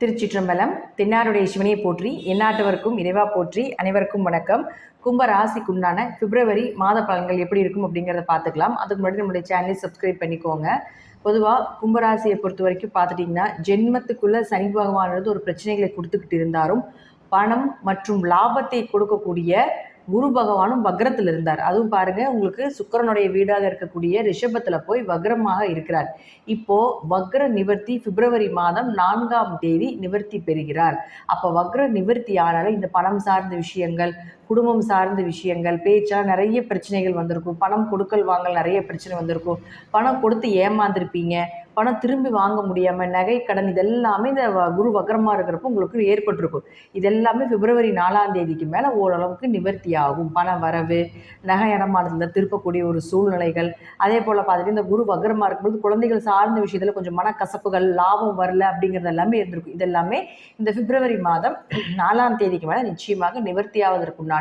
திருச்சிற்றம்பலம் தென்னாருடைய சிவனையை போற்றி எந்நாட்டவருக்கும் இறைவா போற்றி அனைவருக்கும் வணக்கம். கும்ப ராசிக்குண்டான பிப்ரவரி மாத பலன்கள் எப்படி இருக்கும் அப்படிங்கிறத பார்த்துக்கலாம். அதுக்கு முன்னாடி நம்மளுடைய சேனலை சப்ஸ்கிரைப் பண்ணிக்கோங்க. பொதுவாக கும்பராசியை பொறுத்த வரைக்கும் பார்த்துட்டிங்கன்னா ஜென்மத்துக்குள்ளே சனி பகவானது ஒரு பிரச்சனைகளை கொடுத்துக்கிட்டு இருந்தாலும் பணம் மற்றும் லாபத்தை கொடுக்கக்கூடிய குரு பகவானும் வக்ரத்தில் இருந்தார். அதுவும் பாருங்க உங்களுக்கு சுக்கரனுடைய வீடாக இருக்கக்கூடிய ரிஷபத்தில் போய் வக்ரமாக இருக்கிறார். இப்போ வக்ர நிவர்த்தி பிப்ரவரி மாதம் நான்காம் தேதி நிவர்த்தி பெறுகிறார். அப்போ வக்ர நிவர்த்தி ஆனால இந்த பணம் சார்ந்த விஷயங்கள் குடும்பம் சார்ந்த விஷயங்கள் பேச்சா நிறைய பிரச்சனைகள் வந்திருக்கும். பணம் கொடுக்கல் வாங்கல் நிறைய பிரச்சனை வந்திருக்கும். பணம் கொடுத்து ஏமாந்துருப்பீங்க. பணம் திரும்பி வாங்க முடியாமல் நகை கடன் இதெல்லாமே இந்த வ- குரு வக்ரமாக இருக்கிறப்போ உங்களுக்கு ஏற்பட்டிருக்கும். இதெல்லாமே பிப்ரவரி நாலாம் தேதிக்கு மேலே ஓரளவுக்கு நிவர்த்தி ஆகும் பண வரவு நகை இடமானதுல திருப்பக்கூடிய ஒரு சூழ்நிலைகள். அதே போல் பார்த்துட்டு இந்த குரு வக்ரமாக இருக்கும்போது குழந்தைகள் சார்ந்த விஷயத்தில் கொஞ்சம் மனக்கசப்புகள் லாபம் வரல அப்படிங்கிறது எல்லாமே இருந்திருக்கும். இதெல்லாமே இந்த பிப்ரவரி மாதம் நாலாம் தேதிக்கு மேலே நிச்சயமாக நிவர்த்தி ஆவதற்குண்டான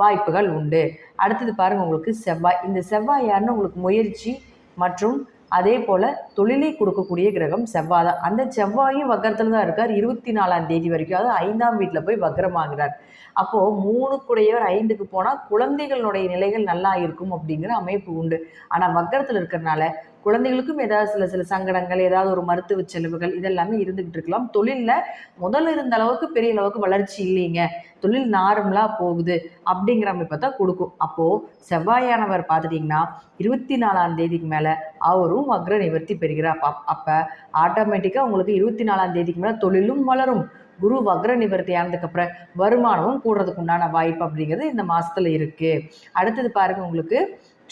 வாய்ப்புகள் உண்டு. அடுத்தது பாருங்க உங்களுக்கு செவ்வாய். இந்த செவ்வாய் யாருன்னு உங்களுக்கு முயற்சி மற்றும் அதே போல் தொழிலை கொடுக்கக்கூடிய கிரகம் செவ்வாய் தான். அந்த செவ்வாயும் வக்கரத்தில் தான் இருக்கார். இருபத்தி நாலாம் தேதி வரைக்கும் அதாவது ஐந்தாம் வீட்டில் போய் வக்கரமாகிறார். அப்போது மூணுக்குடையவர் ஐந்துக்கு போனால் குழந்தைகளுடைய நிலைகள் நல்லா இருக்கும் அப்படிங்கிற அமைப்பு உண்டு. ஆனால் வக்கரத்தில் இருக்கிறனால குழந்தைகளுக்கும் ஏதாவது சில சில சங்கடங்கள் ஏதாவது ஒரு மருத்துவ செலவுகள் இதெல்லாமே இருந்துகிட்டு இருக்கலாம். தொழிலில் முதல்ல இருந்த அளவுக்கு பெரிய அளவுக்கு வளர்ச்சி இல்லைங்க. தொழில் நார்மலாக போகுது அப்படிங்கிற அமைப்பை தான் கொடுக்கும். அப்போது செவ்வாயானவர் பார்த்துட்டிங்கன்னா இருபத்தி நாலாம் தேதிக்கு மேலே அவரும் வக்ர நிவர்த்தி பெறுகிறார். அப்போ அப்போ ஆட்டோமேட்டிக்காக உங்களுக்கு இருபத்தி நாலாம் தேதிக்கு மேலே தொழிலும் வளரும். குரு வக்ர நிவர்த்தி ஆனதுக்கப்புறம் வருமானமும் கூடுறதுக்கு உண்டான வாய்ப்பு அப்படிங்கிறது இந்த மாதத்தில் இருக்குது அடுத்தது பாருங்கள் உங்களுக்கு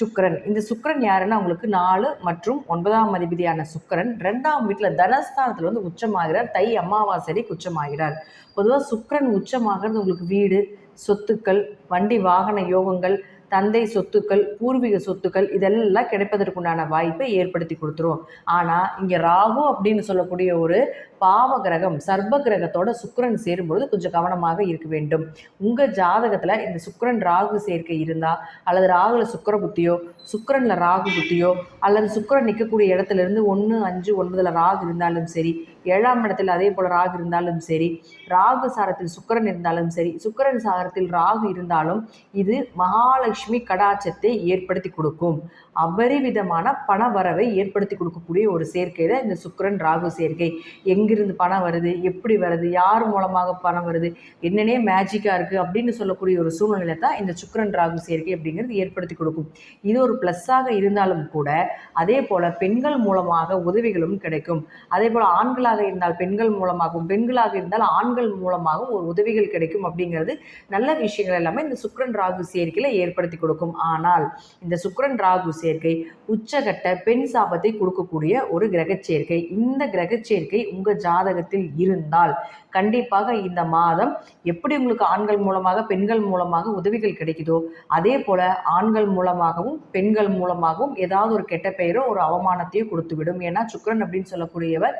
சுக்கரன். இந்த சுக்கிரன் யாருன்னா உங்களுக்கு நாலு மற்றும் ஒன்பதாம் அதிபதியான சுக்கிரன். ரெண்டாம் வீட்டில் தனஸ்தானத்தில் வந்து உச்சமாகிறார். தை அமாவாசை உச்சமாகிறார் பொதுவாக சுக்கரன் உச்சமாகிறது உங்களுக்கு வீடு சொத்துக்கள் வண்டி வாகன யோகங்கள் தந்தை சொத்துக்கள் பூர்வீக சொத்துக்கள் இதெல்லாம் கிடைப்பதற்குண்டான வாய்ப்பை ஏற்படுத்தி கொடுத்துரும். ஆனால் இங்கே ராகு அப்படின்னு சொல்லக்கூடிய ஒரு பாவ கிரகம் சர்ப கிரகத்தோட சுக்கரன் சேரும்பொழுது கொஞ்சம் கவனமாக இருக்க வேண்டும். உங்கள் ஜாதகத்தில் இந்த சுக்கரன் ராகு சேர்க்கை இருந்தால் அல்லது ராகுல சுக்கர புத்தியோ சுக்கரனில் ராகு புத்தியோ அல்லது சுக்கரன் நிற்கக்கூடிய இடத்துல இருந்து ஒன்று அஞ்சு ஒன்பதில் ராகு இருந்தாலும் சரி ஏழாம் இடத்தில் அதே போல் ராகு இருந்தாலும் சரி ராகு சாரத்தில் சுக்கிரன் இருந்தாலும் சரி சுக்கிரன் சாரத்தில் ராகு இருந்தாலும் இது மகாலட்சுமி கடாட்சத்தை ஏற்படுத்தி கொடுக்கும். அபரிவிதமான பண வரவை ஏற்படுத்தி கொடுக்கக்கூடிய ஒரு சேர்க்கை தான் இந்த சுக்கிரன் ராகு சேர்க்கை. எங்கிருந்து பணம் வருது எப்படி வருது யார் மூலமாக பணம் வருது என்னென்னே மேஜிக்காக இருக்குது அப்படின்னு சொல்லக்கூடிய ஒரு சூழ்நிலை தான் இந்த சுக்கரன் ராகு சேர்க்கை அப்படிங்கிறது ஏற்படுத்தி கொடுக்கும். இது ஒரு ப்ளஸ்ஸாக இருந்தாலும் கூட அதே போல் பெண்கள் மூலமாக உதவிகளும் கிடைக்கும். அதே போல் ஆண்களாக இருந்தால் பெண்கள் மூலமாகவும் பெண்களாக இருந்தால் ஆண்கள் மூலமாகவும் ஒரு உதவிகள் கிடைக்கும் அப்படிங்கிறது நல்ல விஷயங்கள் எல்லாமே இந்த சுக்ரன் ராகு சேர்க்கையில் ஏற்படுத்தி கொடுக்கும். ஆனால் இந்த சுக்ரன் ராகு சேர்க்கை உச்சகட்ட பெண் சாபத்தை கொடுக்கக்கூடிய ஒரு கிரகச் சேர்க்கை. இந்த கிரகச் சேர்க்கை உங்கள் ஜாதகத்தில் இருந்தால் கண்டிப்பாக இந்த மாதம் எப்படி உங்களுக்கு ஆண்கள் மூலமாக பெண்கள் மூலமாக உதவிகள் கிடைக்குதோ அதே போல ஆண்கள் மூலமாகவும் பெண்கள் மூலமாகவும் ஏதாவது ஒரு கெட்ட பெயரோ ஒரு அவமானத்தையோ கொடுத்துவிடும். ஏன்னா சுக்ரன் அப்படின்னு சொல்லக்கூடியவர்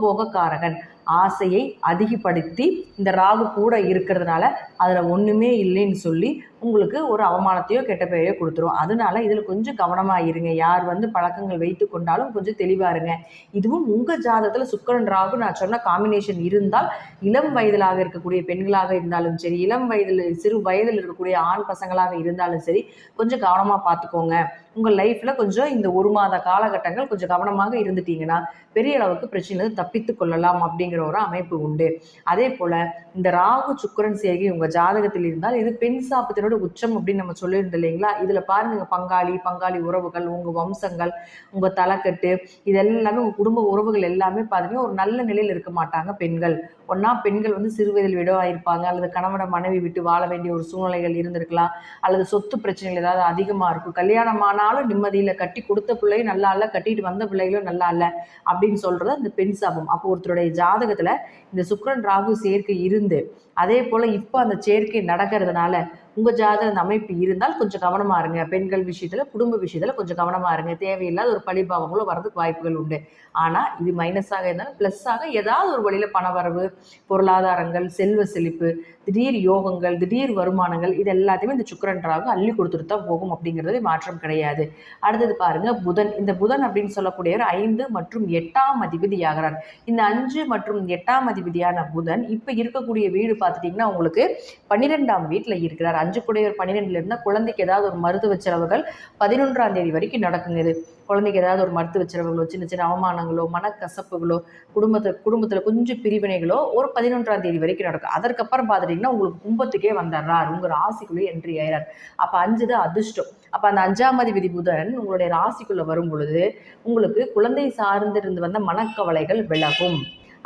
சுகபோக காரகன் ஆசையை அதிகப்படுத்தி இந்த ராகு கூட இருக்கிறதுனால அதில் ஒன்றுமே இல்லைன்னு சொல்லி உங்களுக்கு ஒரு அவமானத்தையோ கெட்ட பெயரையோ கொடுத்துரும். அதனால இதில் கொஞ்சம் கவனமாக இருங்க. யார் வந்து பழக்கங்கள் வைத்து கொண்டாலும் கொஞ்சம் தெளிவாக இருங்க. இதுவும் உங்கள் ஜாதகத்தில் சுக்கரன் ராகு நான் சொன்ன காம்பினேஷன் இருந்தால் இளம் வயதிலாக இருக்கக்கூடிய பெண்களாக இருந்தாலும் சரி இளம் வயதில் சிறு வயதில் இருக்கக்கூடிய ஆண் பசங்களாக இருந்தாலும் சரி கொஞ்சம் கவனமாக பார்த்துக்கோங்க உங்கள் லைஃப்பில் கொஞ்சம் இந்த ஒரு மாத காலகட்டங்கள் கொஞ்சம் கவனமாக இருந்துட்டீங்கன்னா பெரிய அளவுக்கு பிரச்சனை தப்பித்து கொள்ளலாம் அப்படிங்கிற ஒரு அமைப்பு உண்டு. அதே போல் இந்த ராகு சுக்கரன் சேர்க்கை உங்கள் ஜாதகத்தில் இருந்தால் இது பெண் சாபத்தினோட உச்சம் அப்படின்னு நம்ம சொல்லியிருந்தோம் இல்லைங்களா? இதில் பாருங்க பங்காளி பங்காளி உறவுகள் உங்கள் வம்சங்கள் உங்கள் தலைக்கட்டு இதெல்லாமே உங்கள் குடும்ப உறவுகள் எல்லாமே பார்த்தீங்கன்னா ஒரு நல்ல நிலையில் இருக்க மாட்டாங்க பெண்கள். ஒன்றா பெண்கள் வந்து சிறுவயதில் விடவாயிருப்பாங்க அல்லது கணவனை மனைவி விட்டு வாழ வேண்டிய ஒரு சூழ்நிலைகள் இருந்திருக்கலாம் அல்லது சொத்து பிரச்சனைகள் ஏதாவது அதிகமாக இருக்கும். கல்யாணம் ஆனாலும் நிம்மதியில் கட்டி கொடுத்த பிள்ளையும் நல்லா இல்லை கட்டிட்டு வந்த பிள்ளைகளும் நல்லா இல்லை அப்படின்னு சொல்கிறது அந்த பெண் சாபம். அப்போ ஒருத்தருடைய ஜாதகத்தில் இந்த சுக்ரன் ராகு சேர்க்கை இருந்து அதே போல் இப்போ அந்த சேர்க்கை நடக்கிறதுனால உங்கள் ஜாதக அந்த அமைப்பு இருந்தால் கொஞ்சம் கவனமாக இருங்க. பெண்கள் விஷயத்தில் குடும்ப விஷயத்தில் கொஞ்சம் கவனமாக இருங்க. தேவையில்லாத ஒரு பழிபாவங்களும் வரதுக்கு வாய்ப்புகள் உண்டு. ஆனால் இது மைனஸாக இருந்தாலும் ப்ளஸ்ஸாக ஏதாவது ஒரு வழியில் பணவரவு பொருளாதாரங்கள் செல்வ செழிப்பு திடீர் யோகங்கள் திடீர் வருமானங்கள் இது எல்லாத்தையுமே இந்த சுக்கரன்றாக அள்ளி கொடுத்துட்டு தான் போகும் அப்படிங்கிறது மாற்றம் கிடையாது. அடுத்தது பாருங்க புதன். இந்த புதன் அப்படின்னு சொல்லக்கூடியவர் ஐந்து மற்றும் எட்டாம் அதிபதி ஆகிறார் இந்த அஞ்சு மற்றும் எட்டாம் அதிபதியான புதன் இப்போ இருக்கக்கூடிய வீடு பார்த்துட்டிங்கன்னா உங்களுக்கு பன்னிரெண்டாம் வீட்டில் இருக்கிறார். அஞ்சு குடையவர் பன்னிரெண்டுல இருந்தால் குழந்தைக்கு ஏதாவது ஒரு மருத்துவ செலவுகள் பதினொன்றாம் தேதி வரைக்கும் நடக்குங்க இது. குழந்தைக்கு ஏதாவது ஒரு மருத்துவ செலவுகளோ சின்ன சின்ன அவமானங்களோ மனக்கசப்புகளோ குடும்பத்தை குடும்பத்தில் கொஞ்சம் பிரிவினைகளோ ஒரு பதினொன்றாம் தேதி வரைக்கும் நடக்கும். அதற்கப்புறம் பார்த்துட்டிங்கன்னா உங்களுக்கு கும்பத்துக்கே வந்துடுறார். உங்கள் ராசிக்குள்ளே என்ட்ரி ஆயிறார். அப்போ அஞ்சு தான் அதிர்ஷ்டம். அப்போ அந்த அஞ்சாம் விதி புதன் உங்களுடைய ராசிக்குள்ளே வரும் பொழுது உங்களுக்கு குழந்தை சார்ந்திருந்து வந்த மனக்கவலைகள் விலகும்.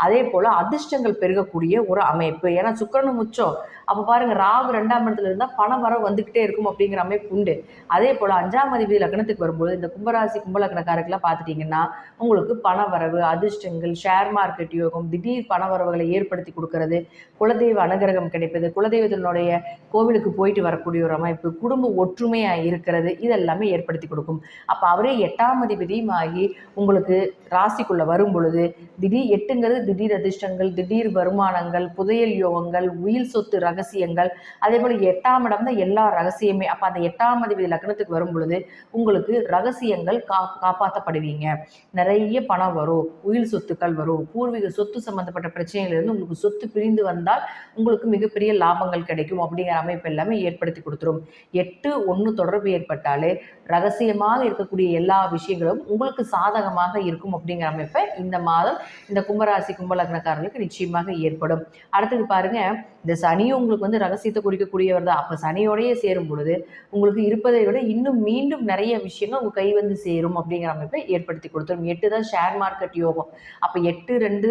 அதே போல் அதிர்ஷ்டங்கள் பெருகக்கூடிய ஒரு அமைப்பு. ஏன்னா சுக்கரனும் உச்சம். அப்போ பாருங்க ராகு ரெண்டாம் இடத்துல இருந்தால் பண வரவு வந்துக்கிட்டே இருக்கும் அப்படிங்கிற அமைப்பு உண்டு. அதே போல் அஞ்சாம் அதிபதி லக்னத்துக்கு வரும்போது இந்த கும்பராசி கும்பலக்கணக்காரருக்கெல்லாம் பார்த்துட்டிங்கன்னா உங்களுக்கு பண வரவு அதிர்ஷ்டங்கள் ஷேர் மார்க்கெட் யோகம் திடீர் பண வரவுகளை ஏற்படுத்தி கொடுக்கறது குலதெய்வ அனுகிரகம் கிடைப்பது குலதெய்வத்தினுடைய கோவிலுக்கு போயிட்டு வரக்கூடிய ஒரு அமைப்பு குடும்ப ஒற்றுமையாக இருக்கிறது இதெல்லாமே ஏற்படுத்தி கொடுக்கும். அப்போ அவரே எட்டாம் அதிபதியும் ஆகி உங்களுக்கு ராசிக்குள்ளே வரும் பொழுது திடீர் எட்டுங்கிறது திடீர் அதிர்ஷ்டங்கள் திடீர் வருமானங்கள் புதையல் யோகங்கள் உயிர் சொத்து ரகசியங்கள் அதே போல் எட்டாம் இடம் தான் எல்லா ரகசியமே. அப்போ அந்த எட்டாம் அதிபதி லக்னத்துக்கு வரும் பொழுது உங்களுக்கு ரகசியங்கள் கா காப்பாற்றப்படுவீங்க நிறைய பணம் வரும் உயிர் சொத்துக்கள் வரும். பூர்வீக சொத்து சம்மந்தப்பட்ட பிரச்சனைகளிலிருந்து உங்களுக்கு சொத்து பிரிந்து வந்தால் உங்களுக்கு மிகப்பெரிய லாபங்கள் கிடைக்கும். அப்படிங்கிற அமைப்பு எல்லாமே ஏற்படுத்தி கொடுத்துரும். எட்டு ஒன்று தொடர்பு ஏற்பட்டாலே ரகசியமாக இருக்கக்கூடிய எல்லா விஷயங்களும் உங்களுக்கு சாதகமாக இருக்கும் அப்படிங்கிற அமைப்பை இந்த மாதம் இந்த கும்பராசி கும்பலக்னக்காரர்களுக்கு நிச்சயமாக ஏற்படும். அடுத்தது பாருங்க இந்த சனியும் உங்களுக்கு வந்து ரகசியத்தை குறிக்கக்கூடியவர் தான். அப்போ சனியோடையே சேரும் பொழுது உங்களுக்கு இருப்பதை விட இன்னும் மீண்டும் நிறைய விஷயங்கள் உங்கள் கை வந்து சேரும் அப்படிங்கிற அமைப்பை ஏற்படுத்தி கொடுத்துரும். எட்டு தான் ஷேர் மார்க்கெட் யோகம். அப்போ எட்டு ரெண்டு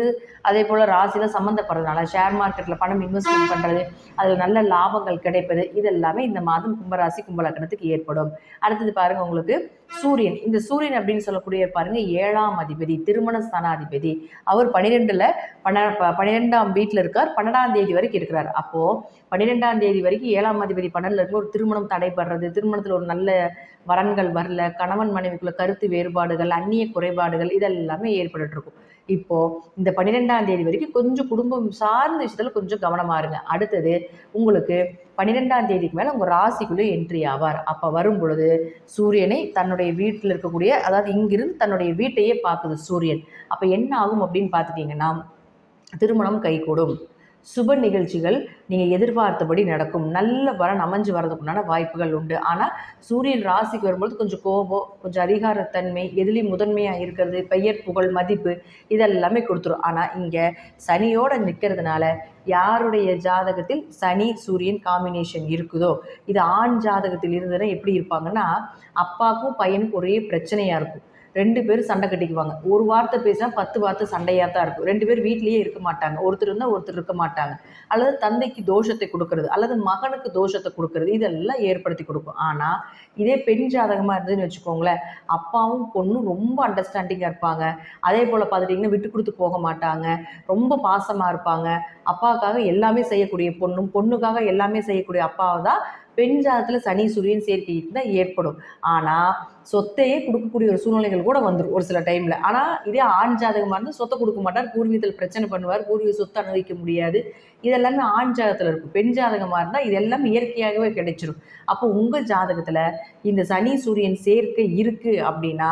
அதே போல் ராசியில் சம்மந்தப்படுறதுனால ஷேர் மார்க்கெட்டில் பணம் இன்வெஸ்ட்மெண்ட் பண்ணுறது அதில் நல்ல லாபங்கள் கிடைப்பது இதெல்லாமே இந்த மாதம் கும்பராசி கும்பலக்கணத்துக்கு ஏற்படும். அடுத்தது பாருங்க உங்களுக்கு சூரியன். இந்த சூரியன் அப்படின்னு சொல்லக்கூடிய பாருங்க ஏழாம் அதிபதி திருமண ஸ்தானாதிபதி. அவர் பன்னிரெண்டுல பன்ன ப- பன்னிரெண்டாம் வீட்டில் இருக்கார். பன்னெண்டாம் தேதி வரைக்கும் இருக்கிறார். அப்போ பன்னிரெண்டாம் தேதி வரைக்கும் ஏழாம் அதிபதி பன்னெண்டுல இருக்கும் ஒரு திருமணம் தடைபடுறது திருமணத்தில் ஒரு நல்ல வரன்கள் வரல கணவன் மனைவிக்குள்ள கருத்து வேறுபாடுகள் அந்நிய குறைபாடுகள் இதெல்லாமே ஏற்பட்டு இருக்கும். இப்போ இந்த பன்னிரெண்டாம் தேதி வரைக்கும் கொஞ்சம் குடும்பம் சார்ந்த விஷயத்துல கொஞ்சம் கவனமா இருங்க. அடுத்தது உங்களுக்கு பன்னிரெண்டாம் தேதிக்கு மேல உங்க ராசிக்குள்ளே என்ட்ரி ஆவார். அப்ப வரும் பொழுது சூரியனை தன்னுடைய வீட்டில் இருக்கக்கூடிய அதாவது இங்கிருந்து தன்னுடைய வீட்டையே பார்க்குது சூரியன். அப்ப என்ன ஆகும் அப்படின்னு பார்த்துட்டீங்கன்னா திருமணம் கைகூடும். சுப நிகழ்ச்சிகள் நீங்கள் எதிர்பார்த்தபடி நடக்கும். நல்ல வரன் அமைஞ்சு வரதுக்குண்டான வாய்ப்புகள் உண்டு. ஆனால் சூரியன் ராசிக்கு வரும்பொழுது கொஞ்சம் கோபம் கொஞ்சம் அதிகாரத்தன்மை எதிலையும் முதன்மையாக இருக்கிறது பெயர் புகழ் மதிப்பு இதெல்லாமே கொடுத்துரும். ஆனால் இங்கே சனியோட நிற்கிறதுனால யாருடைய ஜாதகத்தில் சனி சூரியன் காம்பினேஷன் இருக்குதோ இது ஆண் ஜாதகத்தில் இருந்ததுன்னா எப்படி இருப்பாங்கன்னா அப்பாவுக்கும் பையனுக்கும் ஒரே பிரச்சனையாக இருக்கும். ரெண்டு பேரும் சண்டை கட்டிக்குவாங்க. ஒரு வார்த்தை பேசினா பத்து வார்த்தை சண்டையாக தான் இருக்கும். ரெண்டு பேர் வீட்லேயே இருக்க மாட்டாங்க. ஒருத்தர் இருந்தால் ஒருத்தர் இருக்க மாட்டாங்க. அல்லது தந்தைக்கு தோஷத்தை கொடுக்கறது அல்லது மகனுக்கு தோஷத்தை கொடுக்கறது இதெல்லாம் ஏற்படுத்தி கொடுக்கும். ஆனால் இதே பெண் ஜாதகமாக இருந்ததுன்னு வச்சுக்கோங்களேன் அப்பாவும் பொண்ணும் ரொம்ப அண்டர்ஸ்டாண்டிங்காக இருப்பாங்க. அதே போல் பார்த்துட்டிங்கன்னா விட்டு கொடுத்து போக மாட்டாங்க. ரொம்ப பாசமாக இருப்பாங்க. அப்பாவுக்காக எல்லாமே செய்யக்கூடிய பொண்ணும் பொண்ணுக்காக எல்லாமே செய்யக்கூடிய அப்பாவை தான் பெண் ஜாதத்தில் சனி சூரியன் சேர்க்கை தான் ஏற்படும். ஆனால் சொத்தையே கொடுக்கக்கூடிய ஒரு சூழ்நிலைகள் கூட வந்துடும் ஒரு சில டைமில் ஆனால் இதே ஆண் ஜாதகமாக இருந்தால் சொத்தை கொடுக்க மாட்டார் பூர்வீகத்தில் பிரச்சனை பண்ணுவார் பூர்வீக சொத்தை அனுபவிக்க முடியாது. இதெல்லாமே ஆண் ஜாதகத்தில் இருக்கும். பெண் ஜாதகமாக இருந்தால் இதெல்லாம் இயற்கையாகவே கிடைச்சிடும் அப்போ உங்கள் ஜாதகத்தில் இந்த சனி சூரியன் சேர்க்கை இருக்குது அப்படின்னா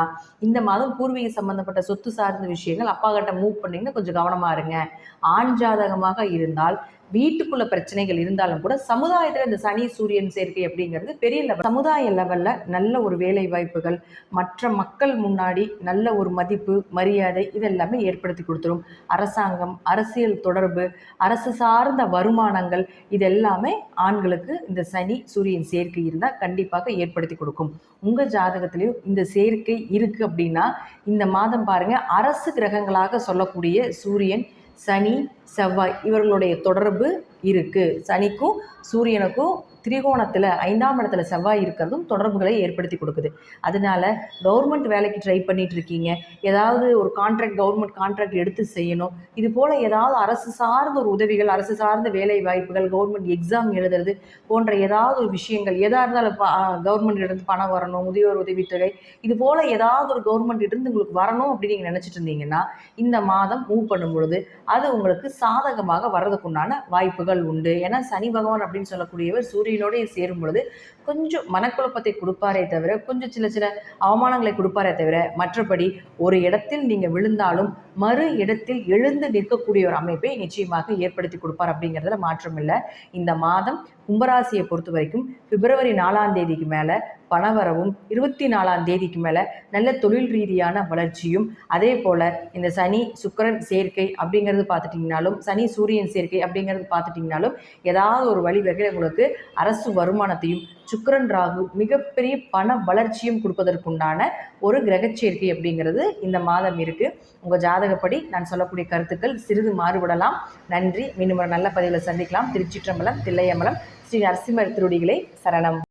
இந்த மாதம் பூர்வீக சம்பந்தப்பட்ட சொத்து சார்ந்த விஷயங்கள் அப்பா கிட்ட மூவ் பண்ணிங்கன்னா கொஞ்சம் கவனமாக இருங்க. ஆண் ஜாதகமாக இருந்தால் வீட்டுக்குள்ள பிரச்சனைகள் இருந்தாலும் கூட சமுதாயத்தில் இந்த சனி சூரியன் சேர்க்கை அப்படிங்கிறது பெரிய லெவல் சமுதாய லெவலில் நல்ல ஒரு வேலை வாய்ப்புகள் மற்ற மக்கள் முன்னாடி நல்ல ஒரு மதிப்பு மரியாதை இதெல்லாமே ஏற்படுத்தி கொடுத்துரும். அரசாங்கம் அரசியல் தொடர்பு அரசு சார்ந்த வருமானங்கள் இதெல்லாமே ஆண்களுக்கு இந்த சனி சூரியன் சேர்க்கை இருந்தால் கண்டிப்பாக ஏற்படுத்தி கொடுக்கும். உங்கள் ஜாதகத்திலையும் இந்த சேர்க்கை இருக்குது அப்படின்னா இந்த மாதம் பாருங்கள் அரசு கிரகங்களாக சொல்லக்கூடிய சூரியன் சனி செவ்வாய் இவர்களுடைய தொடர்பு இருக்குது சனிக்கும் சூரியனுக்கும் திரிகோணத்தில் ஐந்தாம் இடத்துல செவ்வாய் இருக்கிறதும் தொடர்புகளை ஏற்படுத்தி கொடுக்குது. அதனால கவர்மெண்ட் வேலைக்கு ட்ரை பண்ணிட்டு இருக்கீங்க. ஏதாவது ஒரு கான்ட்ராக்ட் கவர்மெண்ட் கான்ட்ராக்ட் எடுத்து செய்யணும். இது போல் ஏதாவது அரசு சார்ந்த ஒரு உதவிகள் அரசு சார்ந்த வேலை வாய்ப்புகள் கவர்மெண்ட் எக்ஸாம் எழுதுறது போன்ற ஏதாவது ஒரு விஷயங்கள் எதாக இருந்தாலும் கவர்மெண்ட் இருந்து பணம் வரணும் முதியோர் உதவித்தொகை இது போல் ஏதாவது ஒரு கவர்மெண்ட் இருந்து உங்களுக்கு வரணும் அப்படின்னு நீங்கள் நினச்சிட்டு இருந்தீங்கன்னா இந்த மாதம் மூவ் பண்ணும் பொழுது அது உங்களுக்கு சாதகமாக வர்றதுக்குண்டான வாய்ப்புகள் உண்டு. ஏன்னா சனி பகவான் அப்படின்னு சொல்லக்கூடியவர் சூரியனோடய சேரும் பொழுது கொஞ்சம் மனக்குழப்பத்தை கொடுப்பாரே தவிர கொஞ்சம் சில சில அவமானங்களை கொடுப்பாரே தவிர மற்றபடி ஒரு இடத்தில் நீங்கள் விழுந்தாலும் மறு இடத்தில் எழுந்து நிற்கக்கூடிய ஒரு அமைப்பை நிச்சயமாக ஏற்படுத்தி கொடுப்பார் அப்படிங்கிறதுல மாற்றம் இல்லை. இந்த மாதம் கும்பராசியை பொறுத்த வரைக்கும் பிப்ரவரி நாலாம் தேதிக்கு மேலே பணவரவும் இருபத்தி நாலாம் தேதிக்கு மேலே நல்ல தொழில் ரீதியான வளர்ச்சியும் அதே போல் இந்த சனி சுக்கிரன் சேர்க்கை அப்படிங்கிறது பார்த்துட்டிங்கனாலும் சனி சூரியன் சேர்க்கை அப்படிங்கிறது பார்த்துட்டிங்கனாலும் ஏதாவது ஒரு வழிவகையில் உங்களுக்கு அரசு வருமானத்தையும் சுக்கரன் ராகு மிகப்பெரிய பண வளர்ச்சியும் கொடுப்பதற்குண்டான ஒரு கிரகச்சேர்க்கை அப்படிங்கிறது இந்த மாதம் இருக்குது உங்கள் ஜாதகப்படி நான் சொல்லக்கூடிய கருத்துக்கள் சிறிது மாறுபடலாம். நன்றி. மீண்டும் ஒரு நல்ல பதிவில் சந்திக்கலாம். திருச்சிற்றம்பலம் தில்லையம்பலம் ஸ்ரீ நரசிம்மர் திருடிகளை சரணம்.